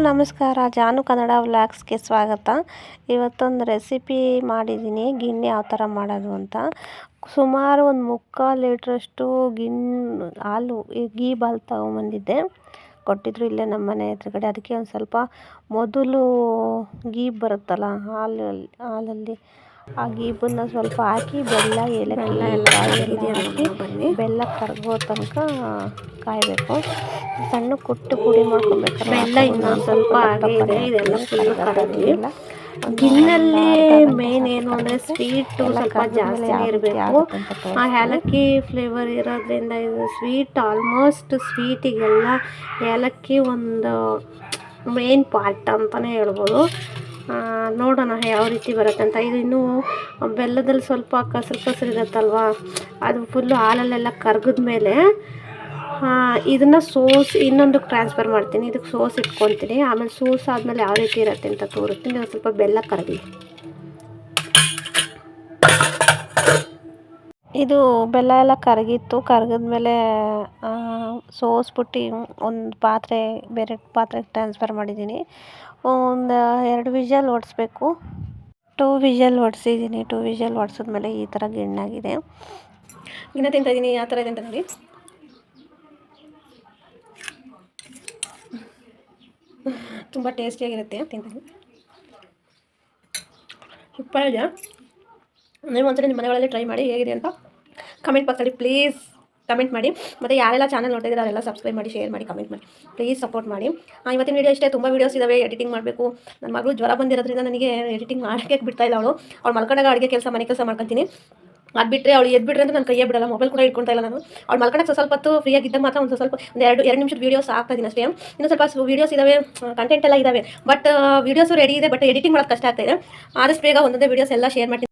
ನಮಸ್ಕಾರ. ಜಾನು ಕನ್ನಡ ವ್ಲಾಗ್ಸ್ಗೆ ಸ್ವಾಗತ. ಇವತ್ತೊಂದು ರೆಸಿಪಿ ಮಾಡಿದ್ದೀನಿ. ಗಿಣ್ಣೆ ಯಾವ ಥರ ಮಾಡೋದು ಅಂತ. ಸುಮಾರು ಒಂದು ಮುಕ್ಕಾಲು ಲೀಟ್ರಷ್ಟು ಗಿಣ್ಣು, ಹಾಲು ಗೀ ಬಾಲ್ ತೊಗೊಂಬಂದಿದ್ದೆ. ಕೊಟ್ಟಿದ್ರು ಇಲ್ಲೇ ನಮ್ಮ ಮನೆ ಎದುರುಗಡೆ. ಅದಕ್ಕೆ ಒಂದು ಸ್ವಲ್ಪ ಮೊದಲು ಗೀ ಬರುತ್ತಲ್ಲ, ಹಾಲಲ್ಲಿ ಹಾಲಲ್ಲಿ ಗೀಬನ್ನ ಸ್ವಲ್ಪ ಹಾಕಿ ಬೆಲ್ಲ ಏಲಕ್ಕಿ ಎಲ್ಲ ಹಾಕಿ ಬೆಲ್ಲ ಕರಗೋ ತನಕ ಕಾಯಬೇಕು. ಸಣ್ಣ ಕುಟ್ಟು ಪುಡಿ ಮಾಡ್ಕೊಬೇಕು ಬೆಲ್ಲ ಇನ್ನೊಂದು ಸ್ವಲ್ಪ ಹಾಗೆ ಇದೆ, ಇದೆಲ್ಲ ಫುಲ್. ಒಂದು ಮೇನ್ ಏನು ಅಂದ್ರೆ ಸ್ವೀಟು ಸ್ವಲ್ಪ ಜಾಸ್ತಿನೇ ಇರಬೇಕು. ಆ ಏಲಕ್ಕಿ ಫ್ಲೇವರ್ ಇರೋದ್ರಿಂದ ಇದು ಸ್ವೀಟ್ ಆಲ್ಮೋಸ್ಟ್ ಸ್ವೀಟಿಗೆಲ್ಲ ಏಲಕ್ಕಿ ಒಂದು ಮೇನ್ ಪಾರ್ಟ್ ಅಂತಲೇ ಹೇಳ್ಬೋದು. ಆ, ನೋಡೋಣ ಯಾವ ರೀತಿ ಬರುತ್ತೆ ಅಂತ. ಇದು ಇನ್ನೂ ಬೆಲ್ಲದಲ್ಲಿ ಸ್ವಲ್ಪ ಕಸರು ಕಸರು ಇರುತ್ತಲ್ವಾ? ಅದು ಫುಲ್ಲು ಹಾಲಲ್ಲೆಲ್ಲ ಕರ್ಗಿದ್ಮೇಲೆ ಇದನ್ನು ಸೋಸ್ ಇನ್ನೊಂದಕ್ಕೆ ಟ್ರಾನ್ಸ್ಫರ್ ಮಾಡ್ತೀನಿ. ಇದಕ್ಕೆ ಸೋಸ್ ಇಟ್ಕೊತೀನಿ ಆಮೇಲೆ ಸೋಸ್ ಆದಮೇಲೆ ಯಾವ ರೀತಿ ಇರುತ್ತೆ ಅಂತ ತೋರಿಸ್ತೀನಿ. ಸ್ವಲ್ಪ ಬೆಲ್ಲ ಕರಗಲಿ ಇದು ಬೆಲ್ಲ ಎಲ್ಲ ಕರಗಿತ್ತು, ಕರಗಿದ್ಮೇಲೆ ಸೋಸ್ಬಿಟ್ಟು ಒಂದು ಪಾತ್ರೆ, ಬೇರೆ ಪಾತ್ರೆಗೆ ಟ್ರಾನ್ಸ್ಫರ್ ಮಾಡಿದ್ದೀನಿ. ಒಂದು ಎರಡು ವಿಷಲ್ ಹೊಡೆಸ್ಬೇಕು ಟೂ ವಿಷಲ್ ಹೊಡೆಸಿದ್ದೀನಿ ಟೂ ವಿಷಲ್ ಮೇಲೆ ಈ ಥರ ಗಿಣ್ಣಾಗಿದೆ. ಗಿಣ್ಣ ತಿಂತಾಯಿದ್ದೀನಿ ಆ ಥರ ಇದೆ ನೋಡಿ. ತುಂಬ ಟೇಸ್ಟಿಯಾಗಿರುತ್ತೆ ತಿಂತೀನಿ ಸೂಪರ್ ಇದೆ ನೀವು ಒಂದ್ಸರಿ ನಿಮ್ಮ ಮನೆಗಳಲ್ಲಿ ಟ್ರೈ ಮಾಡಿ, ಹೇಗಿದೆ ಅಂತ ಕಮೆಂಟ್ ಬಾಕ್ಸಲ್ಲಿ ಪ್ಲೀಸ್ ಕಮೆಂಟ್ ಮಾಡಿ. ಮತ್ತು ಯಾರೆಲ್ಲ ಚಾನಲ್ ನೋಡ್ತಾ ಇದ್ದಾರೆ ಅವರೆಲ್ಲ ಸಬ್ಸ್ಕ್ರೈಬ್ ಮಾಡಿ ಶೇರ್ ಮಾಡಿ ಕಮೆಂಟ್ ಮಾಡಿ. ಪ್ಲೀಸ್ ಸಪೋರ್ಟ್ ಮಾಡಿ. ಇವತ್ತಿನ ವೀಡಿಯೋ ಇಷ್ಟೇ, ತುಂಬ ವೀಡಿಯೋಸ್ ಇದಾವೆ ಎಡಿಟಿಂಗ್ ಮಾಡಬೇಕು. ನನ್ನ ಮಗಳು ಜ್ವರ ಬಂದಿರೋದ್ರಿಂದ ನನಗೆ ಎಡಿಟಿಂಗ್ ಮಾಡೋಕ್ಕೆ ಬಿಡ್ತಾ ಇಲ್ಲ ಅವಳು. ಅವ್ಳು ಮಲ್ಕೊಂಡಾಗ ಅಡುಗೆ ಕೆಲಸ, ಮನೆ ಕೆಲಸ ಮಾಡ್ಕೊತೀನಿ. ಅದು ಬಿಟ್ಟರೆ ಅವಳು ಎದ್ದು ಬಿಟ್ರೆ ನನ್ನ ನಾನು ಕೈಯೇ ಬಿಡಲ್ಲ ಮೊಬೈಲ್ ಕೂಡ ಇಟ್ಕೊಳ್ತಾ ಇಲ್ಲ ನಾನು. ಅವ್ಳು ಮಲ್ಕೊಂಡಾಗ ಸ್ವಲ್ಪ ಹೊತ್ತು ಫ್ರೀಯಾಗಿದ್ದಾಗ ಮಾತ್ರ ಒಂದು ಸ್ವಲ್ಪ, ಒಂದು ಎರಡು ಎರಡು ನಿಮಿಷದ ವೀಡಿಯೋಸ್ ಇದೀನಿ ಅಷ್ಟೇ. ಇನ್ನೂ ಸ್ವಲ್ಪ ವೀಡಿಯೋಸ್ ಇದಾವೆ ಕಂಟೆಂಟ್ ಎಲ್ಲ ಇದಾವೆ. ಬಟ್ ವೀಡಿಯೋಸು ರೆಡಿ ಇದೆ ಬಟ್ ಎಡಿಟಿಂಗ್ ಮಾಡೋದು ಕಷ್ಟ ಆಗ್ತಾ ಇದೆ. ಆದಷ್ಟು ಬೇಗ ಒಂದೊಂದೇ ವೀಡಿಯೋಸ್ ಎಲ್ಲ ಶೇರ್ ಮಾಡ್ತೀನಿ.